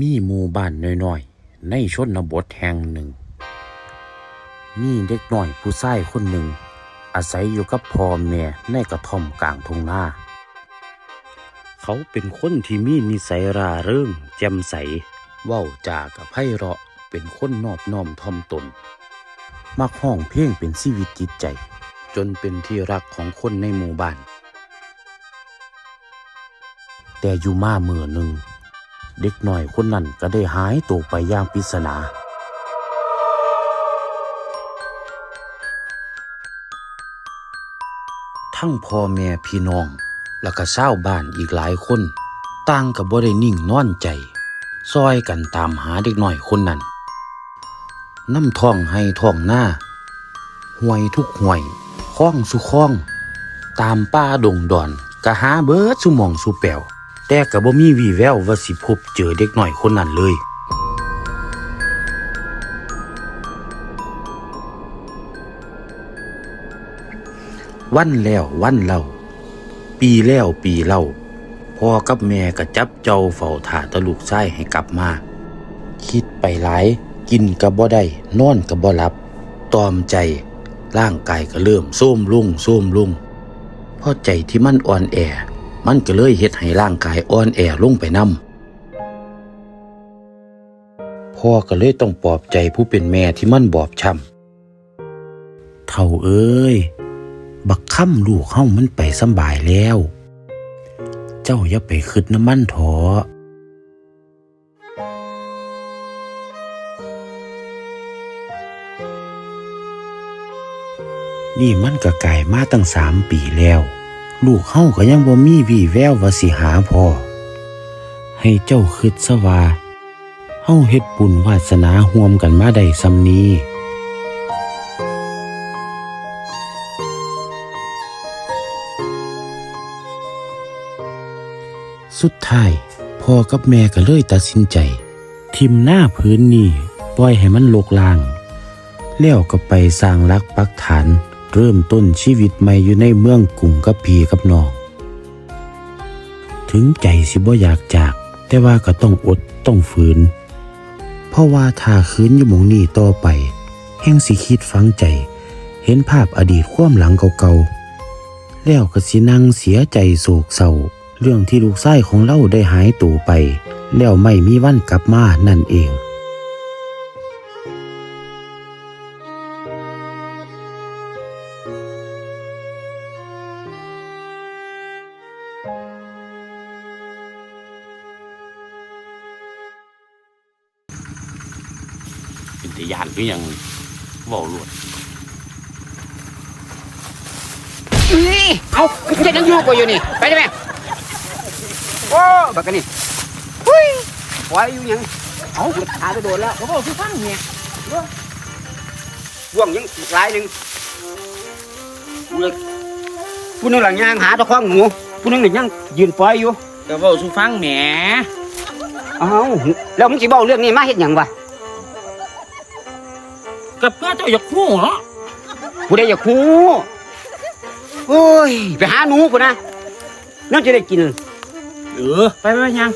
มีหมู่บ้านน้อยๆ ในชนบทแห่งหนึ่ง มีเด็กน้อยผู้ชายคนหนึ่ง อาศัยอยู่กับพ่อแม่ในกระท่อมกลางทุ่งนาเขาเป็นคนที่มีนิสัยร่าเริงแจ่มใส เว้าจากับไพเราะเป็นคนนอบน้อมถ่อมตน มักห้องเพลงเป็นชีวิตจิตใจ จนเป็นที่รักของคนในหมู่บ้าน แต่อยู่มาเมื่อหนึ่ง เด็กหน้อยคนนั้นก็ได้หายตัวไปอย่างปริศนาทั้งพ่อแม่พี่น้อง แล้วก็ชาวบ้านอีกหลายคน ต่างกับบ่ได้นิ่งนอนใจ ซอยกันตามหาเด็กหน้อยคนนั้นน้ำท่องให้ท่องหน้าห่วยทุกห่วยคล้องสุคล้อง ตามป่าดงดอนก็หาเบิดสุมองสุแปว แต่ก็บ่มีวี่แววว่าสิพบเจอเด็กหน้อยคนนั้นเลย วันแล้ววันเล่า ปีแล้วปีเล่าพ่อกับแม่ก็จับเจ้าเฝ้าถ่าตะลูกชายให้กลับมา คิดไปหลาย กินก็บ่ได้นอนก็บ่หลับ ตอมใจ ร่างกายก็เริ่มโทรมลุ่งโทรมลุ่งเพราะใจที่มันอ่อนแอ มันก็เลยเฮ็ดให้ร่างกายอ่อนแอลงไปนำพ่อก็เลยต้องปลอบใจผู้เป็นแม่ที่มันบอบช้ำเท่าเอ้ย บักค่ำลูกเฮามันไปสบายแล้ว เจ้าอย่าไปคิดน้ำมันถอนี่มันก็ไก่มาตั้งสามปีแล้ว ลูกเฮาก็ยังบ่มีวี่แววว่าสิหาพ่อ ให้เจ้าคิดซะว่าเฮาเฮ็ดบุญวาสนาห่วมกันมาได้ซำนี้สุดท้ายพ่อกับแม่ก็เลยตัดสินใจ ทิมหน้าพื้นนี่ปล่อยให้มันลกลาง แล้วก็ไปสร้างรักปักฐาน เริ่มต้นชีวิตใหม่อยู่ในเมืองกรุงกับพีกับน้อง ถึงใจสิบ่อยากจาก แต่ว่าก็ต้องอดต้องฝืน เพราะว่าถ้าคืนอยู่หมองนี้ต่อไป แห่งสิคิดฝังใจ เห็นภาพอดีตความหลังเก่าๆ แล้วก็สินั่งเสียใจโศกเศร้า เรื่องที่ลูกชายของเราได้หายตัวไป แล้วไม่มีวันกลับมานั่นเอง กูอยู่นี่ ไปได้ไหมโอ้บักกันนี่หุ้ยปล่อยอยู่ยังเอาขาไปโดนแล้วผมบอกคือฟังเนี่ยว่วงยังอีกหลายหนึ่งผู้หนึงผู้หนึงหลังยางหาตะข้องหมูผู้หนึงหนึ่งยังยืนปล่อยอยู่ก็เว้าสู่ฟังแหมเอาแล้วมึงสิบอกเรื่องนี้มาเฮ็ดหยังวะก็เพื่อเจ้าอยากฮู้เนาะผู้ใดอยากคู่ โอ้ย ไปหาหนูกูนะนั่นจะได้กิน เออ ไปไปยัง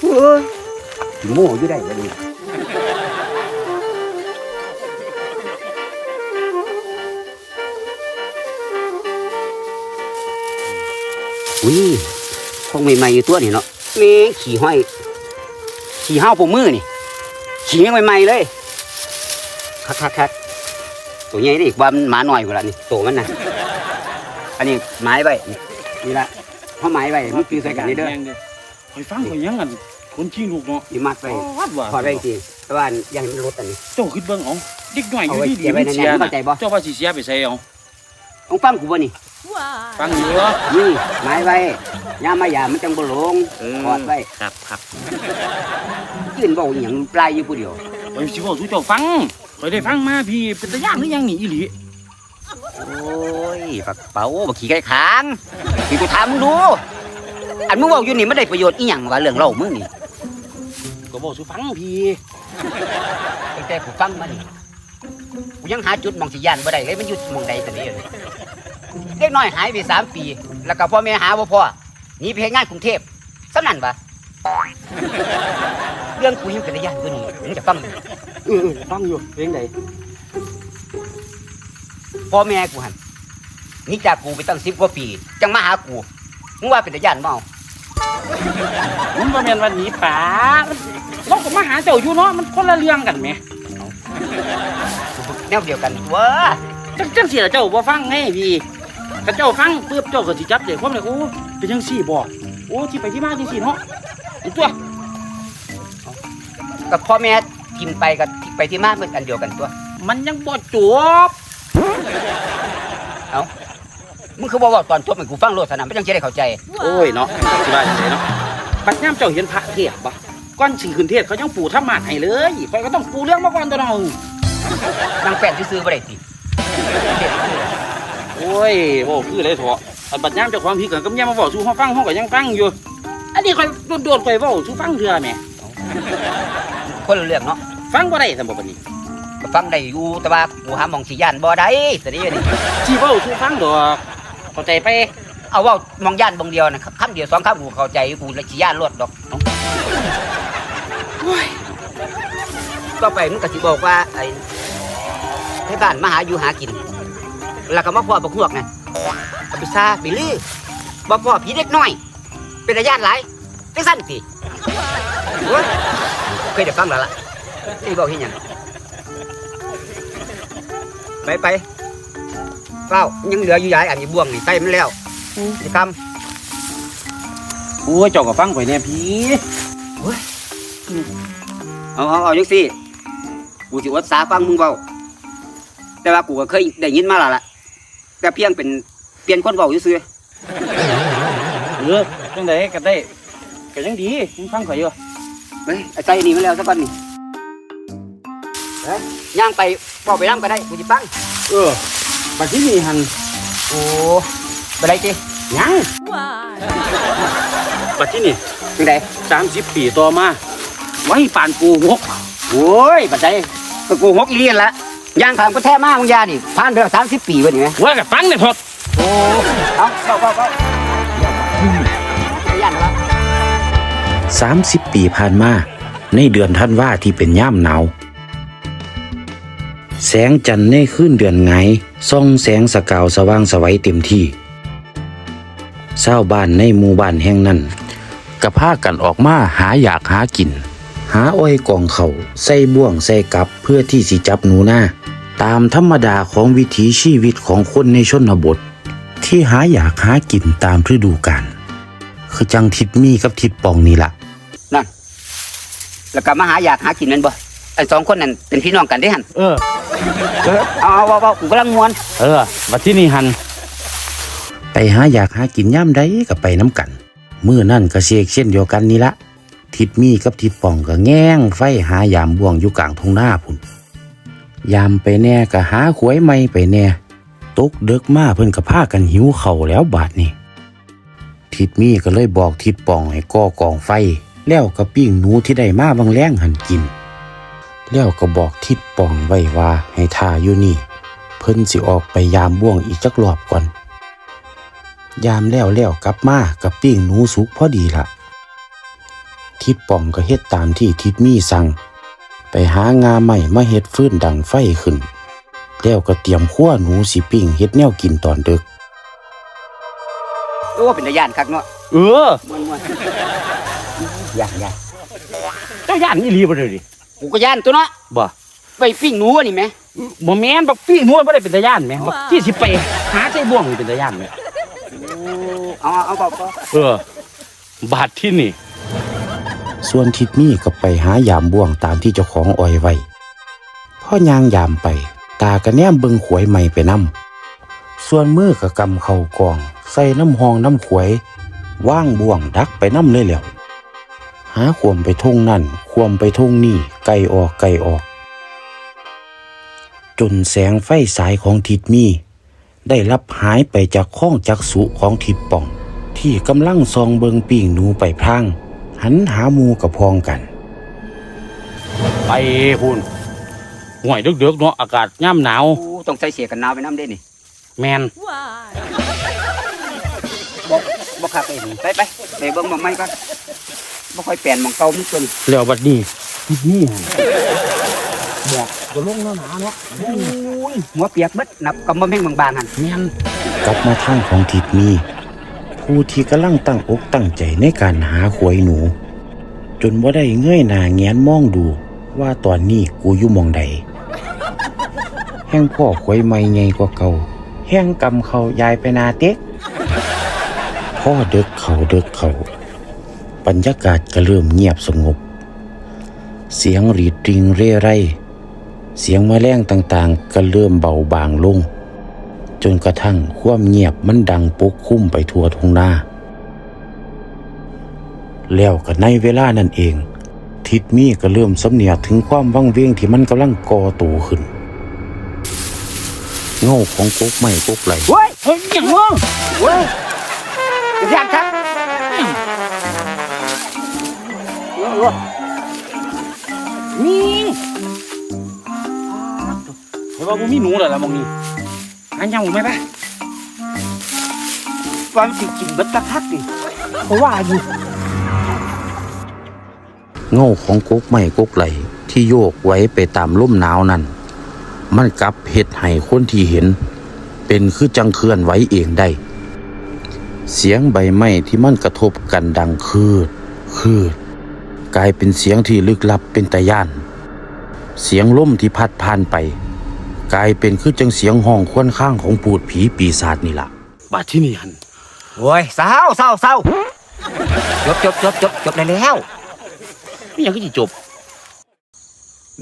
เอ้ยโม่อยู่ได้บ่นี่อุ้ยคงใหม่ๆอยู่ตัวนี่เนาะแม่งขี่ห้อย ขี่ห้าวปมมือนี่ ขี่ยังใหม่ๆเลยคักคักคัก ตัวใหญ่นี่ว่ามันหมาหน่อยกว่าละนี่ตัวมันนะอันนี้ไม้ไว้นี่นี่ละเพราะไม้ไว้มันคือใส่กันนี่เด้อไปฟังก็ยังกันคนขี้ลูกเนาะนี่มัดไว้วัดว่าพอได้จริงแต่ว่าอยังให้มันลดอันนี้เจ้าคิดเบิ่งเอาเด็กน้อยอยู่ดีเอาไว้ๆเก็บไว้ในนั้นเข้าใจบ่เจ้าว่าสิเสียไปใส่เอาต้องฟังกูบ่นี่ฟังอยู่เหรอนี่ไม้ไว้ยามมายามมันจังบ่หลงเออถอดไว้ครับครับยืนเว้าอหยังปลายอยู่ผู้เดียวไปสิเว้าสู่เจ้าฟัง ไปได้ฟังมาพี่เป็นตาย่านหรือยังนี่อีหลีโอ้ยปักเป๋าบักขี้ไก่ขางที่กูถามมึงดู อันมึงเว้าอยู่นี่มันได้ประโยชน์อีหยังวะเรื่องเล่ามึงนี่ก็เว้าสู่ฟังพี่ตั้งแต่กูฟังมานี่กูยังหาจุดมองสิยานบ่ได้เลยมันอยู่มองใดแต่นี้เลยเด็กน้อยหายไปสามปี แล้วก็พ่อแม่หาบ่พ่อหนีไปเฮ็ดงานกรุงเทพสำนั่นปะ เรื่องกูยังเป็นตาย่านกูนี่มึงจะฟังเออเออฟังอยู่เรื่องใดพ่อแม่กูหันหนี่จากกูไปตั้งสิบกว่าปี จังมาหากูมึงว่าเป็นตาย่านเมามันบ่แม่นวันนี้ป๋าเราก็มาหาเจ้าอยู่เนาะ มันคนละเรื่องกันแหมแนวเดียวกันเว้าจังจังสิล่ะเจ้าบ่ฟังไงพี่ถ้าเจ้าฟังปึ๊บเจ้าก็สิจับได้ความเลยโอ้เป็นจังซี่บ่โอ้ที่ไปที่มาจังซี่เนาะ อีตัวกับพ่อแม่กินไปกับที่ไปที่มาเป็นอันเดียวกันตัว มันยังบ่จบมึงคือบอกว่าตอนจบให้กูฟังโลดสนามไม่ต้องจะได้เข้าใจ โอ้ยเนาะสิว่าจังไดเนาะปัญญามเจ้าเห็นพระเทศบ่ก่อนสิขึ้นเทศเขายังปูธรรมะให้เลยข่อยก็ต้องปูเรื่องมาก่อนตัวเนาะนางแฟนที่ซื้อๆบ่ได้ติโอ้ยโอ้คือเลยเถอะอันบัดยามเจ้าความผิดกันกับยามมาเว้าสู่เฮาฟังเฮาก็ยังฟังอยู่ อันนี้ข่อยโดนๆข่อยเว้าสู่ฟังเทื่อแหมคนละเรื่องเนาะฟังบ่ได้ซั่นบ่บัดนี้ก็ฟังได้อยู่แต่ว่ากูหาหมองสิย่านบ่ได้แต่นี่นี่สิเว้าสู่ฟังดอกเข้าใจไป เอาเว่ามองย่านบงเดียวนะคำเดียวสองคำกูเข้าใจกูเลยสิย่านรวดดอกก็ไปมึงก็สิบอกว่าไอ้ให้บ้านมาหาอยู่หากิน แล้วก็มาพ่อบักฮวกไงเอาไปซาไปลือบ่พ่อผีเด็กน้อย เป็นระยะหลายจังสั้นสิโอ้ยเคยได้ฟังแล้วล่ะนี่บอกเห็นหยังไปไปเฝ้ายังเหลืออยู่หลายอันอยู่บ่วงนี่ใกล้มันแล้วสิคโอ้ยเจ้าก็ฟังข่อยแน่พี่ำเอาเอาเอาจังสิกูสิอดสาฟังมึงเบาแต่ว่ากูก็เคยได้ยินมาแล้วล่ะแต่เพียงเป็นเปลี่ยนคนเบาอยู่ซื่อเออ จังไดก็ได้ก็ยังดีมึงฟังข่อยอยู่เฮ้ยไอ้ใจนี่มาแล้วสักวันนี่เฮ้ยย่างไปเบาไปน้ำก็ได้กูจะฟังเออบัดที่นี่หันโอ้ไปไรจียัง Why? บัดที่นี่ยังไง30ปีต่อมาไว้ปานปูหกโอ้ยปัจจัยก็กูหกอีเลียนละย่างทางก็แท้มากมึงยานี่ผ่านไปแล้วสามสิบปีวะนี่ไหมว่าก็ฟังได้พอดโอ้เอาเข้าเข้าเข้า 30 ปีผ่านมา ในเดือนท่านว่าที่เป็นย่ามหนาว แสงจันทร์ในคืนเดือนไงส่องแสงสกาวสว่างสวัยเต็มที่เศร้าบ้านในหมู่บ้านแห่งนั้นก็พากันออกมาหาอยากหากิน หาอ้อยกองเขาใส่บ่วงใส่กับเพื่อที่สิจับหนูหน้า ตามธรรมดาของวิถีชีวิตของคนในชนบท ที่หาอยากหากินตามฤดูกาลคือจังทิดมีกับทิดปองนี่ล่ะนั่น แล้วก็มาหาอยากหากินนั่นบ่ไอ้สองคนนั่นเป็นพี่น้องกันได้หันเออ เออเอาเอาเอาเอากูกำลังมวนเออบัดที่นี่หัน ไปหาอยากหากินย่ำใดก็ไปน้ำกันมื้อนั่นก็เชกเช่นเดียวกันนี่ละ ทิดมีกับทิดป่องก็แง่งไฟหายามบ่วงอยู่กลางทุ่งนาพุ่น ยามไปแน่ก็หาขวยไม่ไปแน่ ตกเดึกมาเพิ่นก็พากันหิวเข่าวแล้วบาดนี้ทิดมีก็เลยบอกทิดป่องให้ก่อกองไฟ แล้วก็ปิ้งหนูที่ได้มาบางแรงหันกิน แล้วก็บอกทิดป่องไว้ว่าให้ท่าอยู่นี่ เพิ่นสิออกไปยามบ่วงอีกจักรอบก่อน ยามแล้วแล้วกลับมากับปิ้งหนูสุกพอดีละทิดป่องก็เฮ็ดตามที่ทิดมีสั่ง ไปหางาใหม่มาเฮ็ดฟืนดังไฟขึ้น แล้วก็เตรียมขั้วหนูสิปิ้งเฮ็ดแนวกินตอนดึกโอ้เป็นตาย่านคักเนาะเออมวนมวน ย่านย่านเจ้าย่านอีหลีบ่เด้อดิกูก็ย่านตัวเนาะบ่ไปปิ้งหนูอันนี่ไหมบ่แม่นบักพี่นวลบ่ได้เป็นตาย่านแหมบักที่สิไปหาใจบ่วงนี่เป็นตาย่านแหมเอาเอาเอาเอาเอาเออบาดที่นี่ ส่วนทิดมีก็ไปหายามบ่วงตามที่เจ้าของอ้อยไว้พ่อยางยามไป ตาก็แนมเบิงขวยใหม่ไปนำส่วนมือก็กำเข่ากอง ใส่น้ำหองน้ำขวย ว่างบ่วงดักไปน้ำเลยแหล้ว หาขวมไปทุ่งนั่นขวมไปทุ่งนี่ไกลออกไกลออก จนแสงไฟสายของทิดมี ได้รับหายไปจากข้องจักสุของทิดป่อง ที่กำลังซองเบิงปิ่งหนูไปพราง หันหาหมูกับพองกัน ไปพุ่นห่วยดึกๆเนาะอากาศย่ำหนาว โอ้ต้องใส่เสียกันหนาวไปน้ำเด้นี่แมน Why? บ่บ่คักเองไปไปไปเบิ่งหมองไม้ก่อน บ่ค่อยแปลนหมองเก่ามันตัวนี้แล้วบัดนี้นี่บอกจะลงแล้วหนาเนาะโอ้ยหัวเปียกเบิดนับกำบ่แม่งบางๆหั่นแม่นกลับมาทางของทิดมีผู้ที่กำลังตั้งอกตั้งใจในการหาขวยหนู จนว่าได้เงยหน้าแงนมองดูว่าตอนนี้กูอยู่หมองใดแห้งพ่อขวยไม่ไงกว่าเก่าแห้งกำเขายายไปนาเต็กพ่อเด็กเขาเด็กเขา บรรยากาศก็เริ่มเงียบสงบ เสียงรีดริงเร่ไร เสียงแมลงต่างๆ ก็เริ่มเบาบางลง จนกระทั่งความเงียบมันดังปกคลุ้มไปทั่วทุ่งนาแล้วก็ในเวลานั้นเอง ทิดมีก็เริ่มสำเนียกถึงความวังเวงที่มันกำลังก่อตัวขึ้น เงาของกกไม้กกไหลเว้ยเฮ้ยหยังวะเว้ยจะย่านครั ออเออนี่เฮ้ยว่าบ่มีหนูแล้วล่ะหมองนี้อันยังบ่แม่ปะว่ามันสิกินเบิดตะคักนี่เพราะว่าอยู่เงาของกกไม้กกไหลที่โยกไว้ไปตามลมหนาวนั้น มันกลับเห็ดให้คนที่เห็น เป็นคือจังเคลื่อนไหวเองได้ เสียงใบไม้ที่มันกระทบกันดังคืดคืด กลายเป็นเสียงที่ลึกลับเป็นตะย่าน เสียงลมที่พัดผ่านไป กลายเป็นคือจังเสียงห้องควนข้างของปูดผีปีศาจนี่ล่ะบัดที่นี่หันโอ้ยเศร้าเศร้าเศร้าจบจบจบจบจบได้แล้วนี่ยังก็สิจบ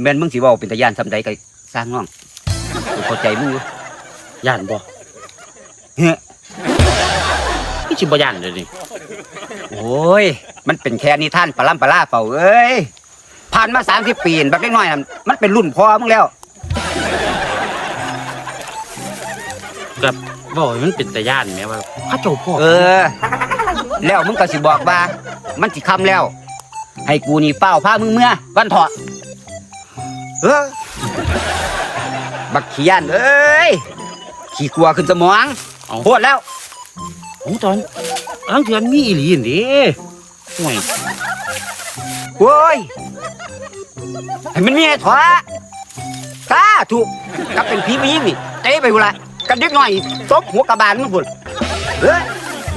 แม่นมึงสิเว้าเป็นตะยานซำใดก็สร้างน้องกูเข้าใจมึงอยู่ย่านบ่เฮ้ ยนี่สิบ่ย่านเลยนี่โอ้ย มันเป็นแค่นิทานปลาล่ำปลาล่าเปล่าเอ้ย ผ่านมาสามสิบปีบักเล็กน้อยน่ะมันเป็นรุ่นพ่อมึงแล้วกับบ่ให้มันเป็นตาย่านแหม่ว่าเขาเจ้าพ่อเออ แล้วมึงก็สิบอกว่า มันสิคำแล้ว ให้กูนี่เฝ้าพามึงเมื่อวันเถอดเออบักขี้ยานเอ้ย ขี้กลัวขึ้นสมองเอาโพดแล้ว โอ้ตอนอังเถือนมีอีหลีนี่เด้ห่วยโว้ยให้มันมีไอ้ถอยกล้าถูกกลับเป็นผีไปยิงนี่เตะไปกูละกันดึกหน่อยตบหัวกระบาลมึงพุ่นเฮ้ย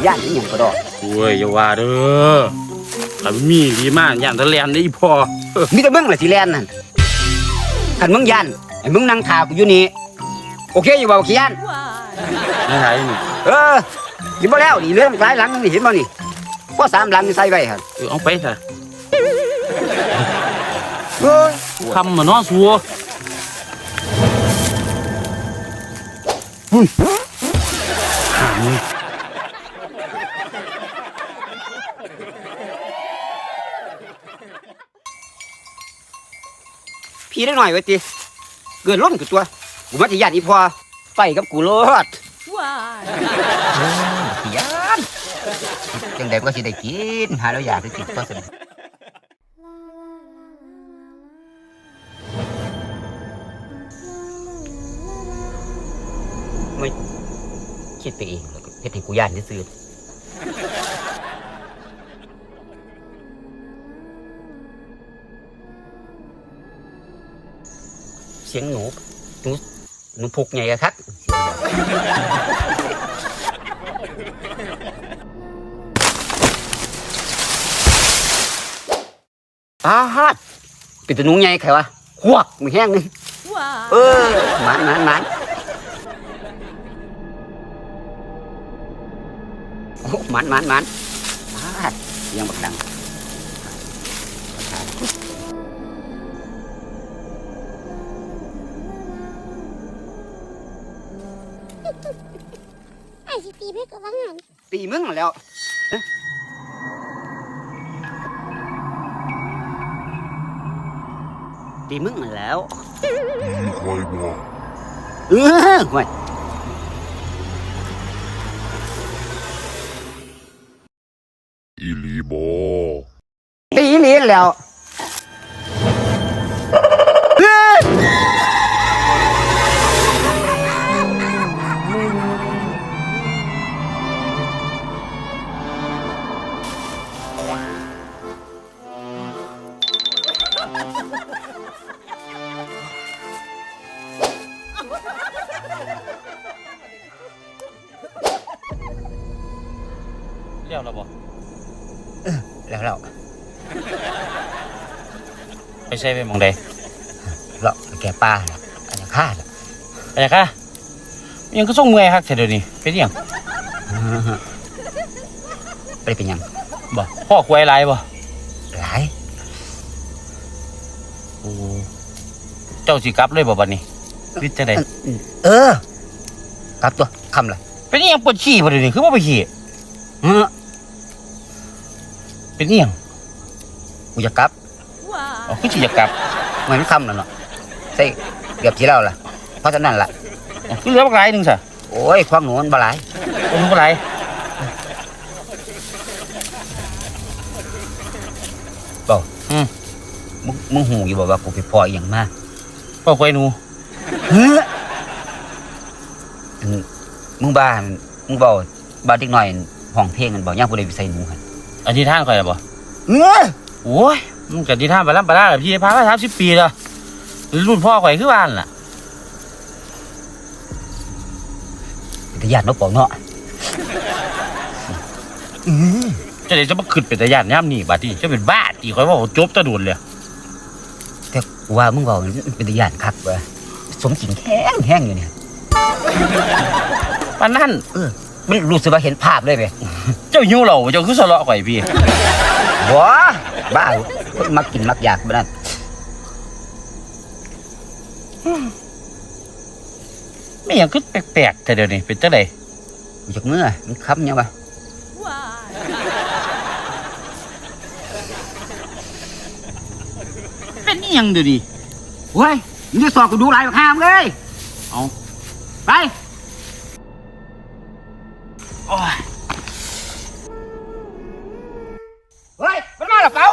ย่านนี่ยังก็ดอกโอ้ยอย่าว่าเด้อถ้ามันมีอีหลีมากย่านทะเลนได้อีพ่อมีแต่มึงแหละสิแลนนั่นขันมึงยันไอ้มึงนั่งทากูอยู่นี่โอเคอยู่บ่าวขี้ยันในไทยนี่เออ ยิบบ่แล้วนี่เรื่องหลายหลังนี่เห็นบ่นี่พ่อสามหลังนี่ใส่ไว้ครับเออเอาไปซะเฮ้ยคำมาเนาะสัวพี่ได้หน่อยไว้ติเกินล้นกับตัวกูมาที่ยันอีพอไปกับกูโลดขี้ ยานจังใดก็สิได้กิน หาแล้วอยากได้กินก็สิไม่คิดไปเองเฮ็ดให้กูย่านนี่ซื่อเสียงหนูหนูหนูพุกไงอะครับ อาฮัดเป็นตัวหนุ่งใหญ่ใครวะหวกมือแห้งนี่เออหมันหมันหมันโอ้หมันหมันหมันอาฮัดเสียังบักดังไอ้สิตีไปกับว่างั้น ตีมึงมาแล้วเอ๊ะตีมึงมาแล้วคอยบอกเออห่วยอีหลีบอตีเลี้ยนแล้ว ใส่ไปหมองใดเราไปแก่ป้าน่ะอันนี้ฆ่าน่ะไปจ้ะค่ะยังก็ส่งเมื่อยคักแท้เดี๋ยวนี้เป็นหยังไปเป็นหยังบ่พ่อควายหลายบ่หลายโอ้เจ้าสิกลับเลยบ่บัดนี้วิจังไดเออกลับตัวคำละเป็นอิหยังปวดขี้บ่เดี๋ยวนี้คือบ่ไปขี้เออเป็นอิหยังกูจะกลับ อ๋อคือสิอยากกลับเหมือนคำแล้วเนาะใส่เกือบที่เราล่ะ เพราะฉะนั้นล่ะอ๋อคือเหลือบักหลายหนึงซะโอ้ยความหนูมันบหลายโอ้มันบ่หลายมึงมึงหูอยู่บอกว่ากูไปพออหย่างมากพ่อควายหนูเฮ้ออันมึงบ้ามึงเบาบ้าเด็กหน่อยห้องเพลงกันบอกย่างผู้ใดไปใส่หนูหันอันที่ทางข่อยล่ะบ่เออโอ้ย มันก็ที่ทางไปลำปลาร้าแล้วพี่พามา30ปีแล้วรุ่นพ่อข่อยคือบ้านล่ะแต่ญาตินกเป่าเนาะจะได้จะมาขึ้นเป็นตาญาติย่ำนี่บาดนี้จะเป็นบ้าตีข่อยว่าจบตะโดนเลยแต่กูว่ามึงบอกมันเป็นแต่ญาติคักเว้ยสมจริงแห้งแห้งอยู่เนี่ยปานนั้นมันรู้สึกว่าเห็นภาพเลยไหมเจ้าหิวเหล่าเจ้าคือสะเลาะข่อยพี่ว้าบ้าคน มักกินมักอยากบบนั้นไม่อย่างคือแปลกๆแต่เดี๋ยวนี้เป็นจังไดกูจากเมื่อมันค้ำยังวะเป็นอีหยังเดี๋ยวนี้เว้ยมึงจะสอบกูดูหลายข้ามเลย เอาไปโอ้ยเฮ้ย มันมาหรอเปล่า